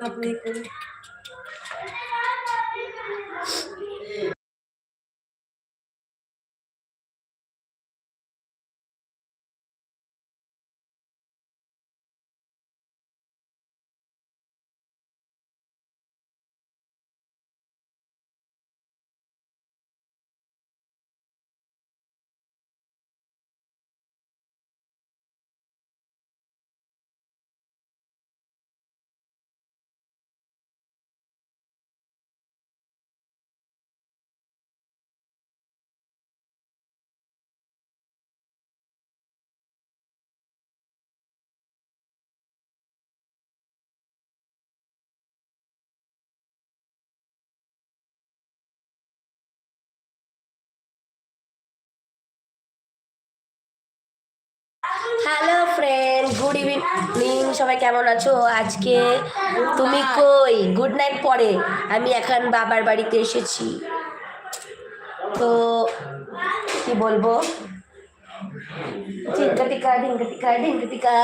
Publicly. Hello friend good evening সবাই কেমন আছো? আজকে তুমি কই? গুড নাইট পরে। আমি এখন বাবার বাড়িতে এসেছি। তো কি বলব? ঢিঙ্কা টিকা ঢিঙ্কা টিকা ঢিঙ্কা টিকা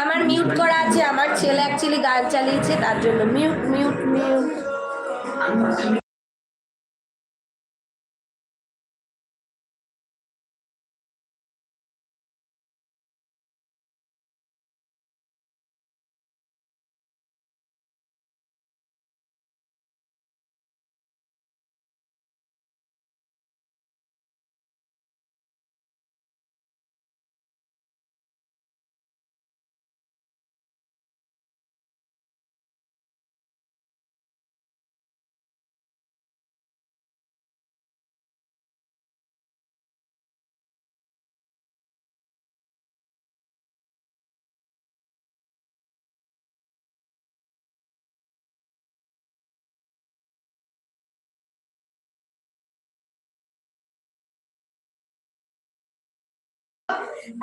আমার মিউট করা আছে আমার ছেলে অ্যাকচুয়ালি গান চালিয়েছে তার জন্য মিউট মিউট মিউট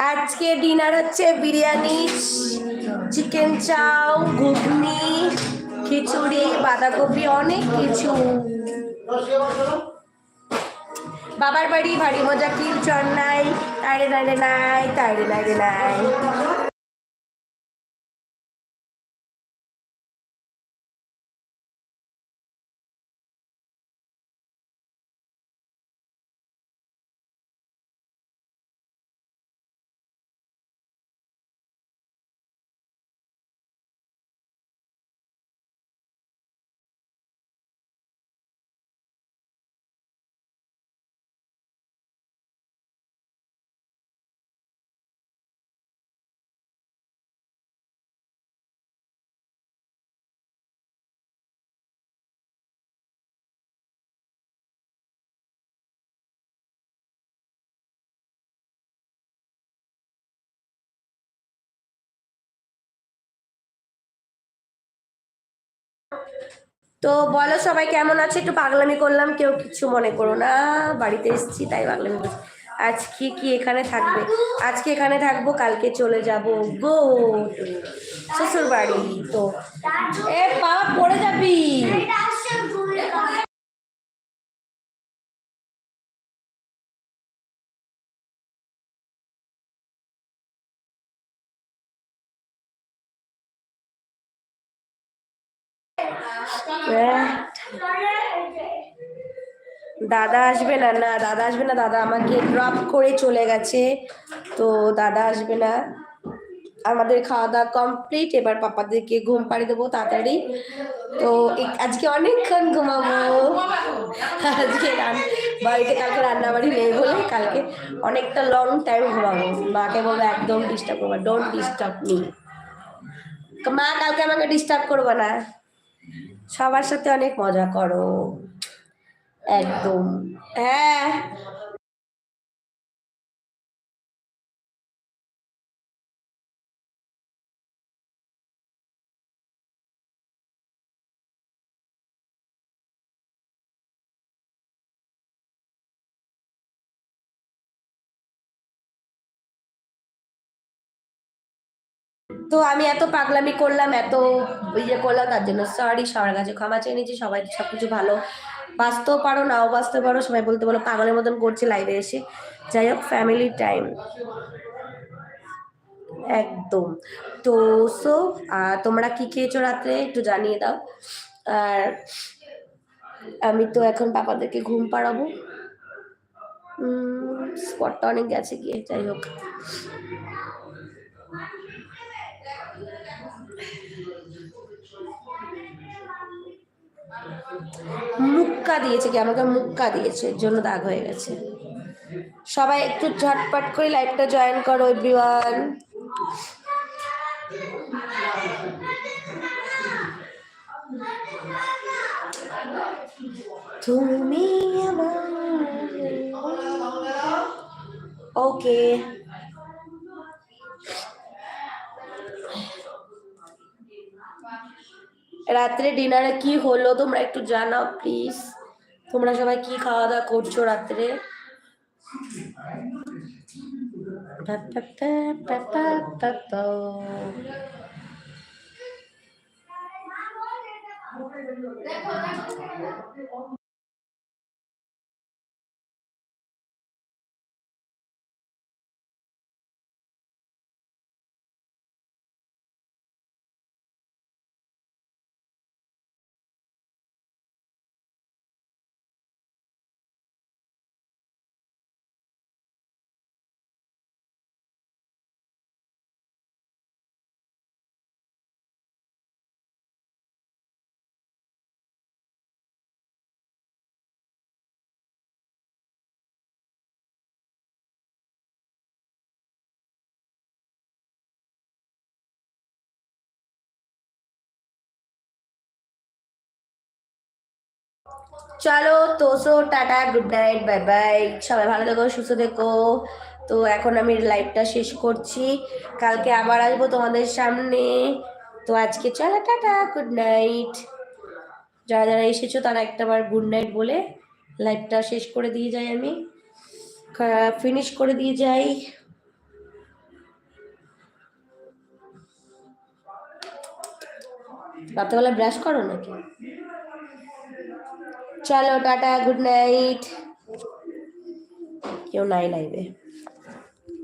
আজকে ডিনার হচ্ছে বিরিয়ানি চিকেন চাউ ঘুগনি, খিচুড়ি, বাঁধাকপি, অনেক কিছু। বাবার বাড়ি ভারী মজা কি চন্নাই নাই, তাইরে নাইরে নাই, তাইরে নাইরে নাই। তো বলো সবাই কেমন আছে? একটু পাগলামি করলাম, কেউ কিছু মনে করো না। বাড়িতে এসেছি, তাই পাগলামি করছি। আজকে কি এখানে থাকবে? আজকে এখানে থাকব, কালকে চলে যাব গো শ্বশুর বাড়ি তো এ পা পড়ে যাবি? দাদা আসবে না না, দাদা আসবে না, দাদা আমাকে ড্রপ করে চলে গেছে। তো দাদা আসবে না। আমাদের খাওয়া দাওয়া কমপ্লিট এবার পাপাদেরকে ঘুম পাড়ি দেবো তাড়াতাড়ি। তো আজকে অনেকক্ষণ ঘুমাবো। আজকে বাড়িতে কালকে রান্না বাড়ি নেই বলে কালকে অনেকটা লং টাইম ঘুমাবো। মাকে বলব, একদম ডিস্টার্ব করব ডোন্ট ডিস্টার্ব মি মা কালকে আমাকে ডিস্টার্ব করব না। সবার সাথে অনেক মজা করো। একদম। হ্যাঁ। তো আমি এত পাগলামি করলাম, এত ইয়ে করলাম, তার জন্য সরি সবার কাছে ক্ষমা চেয়ে নিচ্ছি, সবাই সবকিছু ভালো। বাঁচতেও পারো, নাও বাঁচতে পারো, সবাই বলতে বলো পাগলের মতন করছে লাইভে এসে। যাই হোক ফ্যামিলি টাইম একদম। তো সো তোমরা কি খেয়েছো রাত্রে? একটু জানিয়ে দাও। আর আমি তো এখন পাপাদেরকে ঘুম পাড়াবো। স্পটটা অনেক গেছে গিয়ে, যাই হোক। মুক্কা দিয়েছে কি? আমাকে মুক্কা দিয়েছে, এর জন্য দাগ হয়ে গেছে। সবাই একটু ঝটপট করে লাইভটা জয়েন করো এভরিওয়ান তুমি আমার ওকে রাত্রে ডিনারে কি হলো তোমরা একটু জানাও প্লিজ তোমরা সবাই কি খাওয়া দাওয়া করছ রাত্রে? চলো তোসো tata good night bye bye সবাই ভালো থেকো, সুস্থ থেকো। তো এখন আমি লাইভটা শেষ করছি। কালকে আবার আসব তোমাদের সামনে। তো আজকে চলো, টাটা গুড নাইট যারা যারা এসেছ, তারা একটাবার গুড নাইট বলে লাইভটা শেষ করে দিয়ে যাই আমি। ফিনিশ করে দিয়ে যাই। রাত্রেবেলা ব্রাশ করো নাকি? চলো টাটা গুড নাইট কেউ নাই লাইভে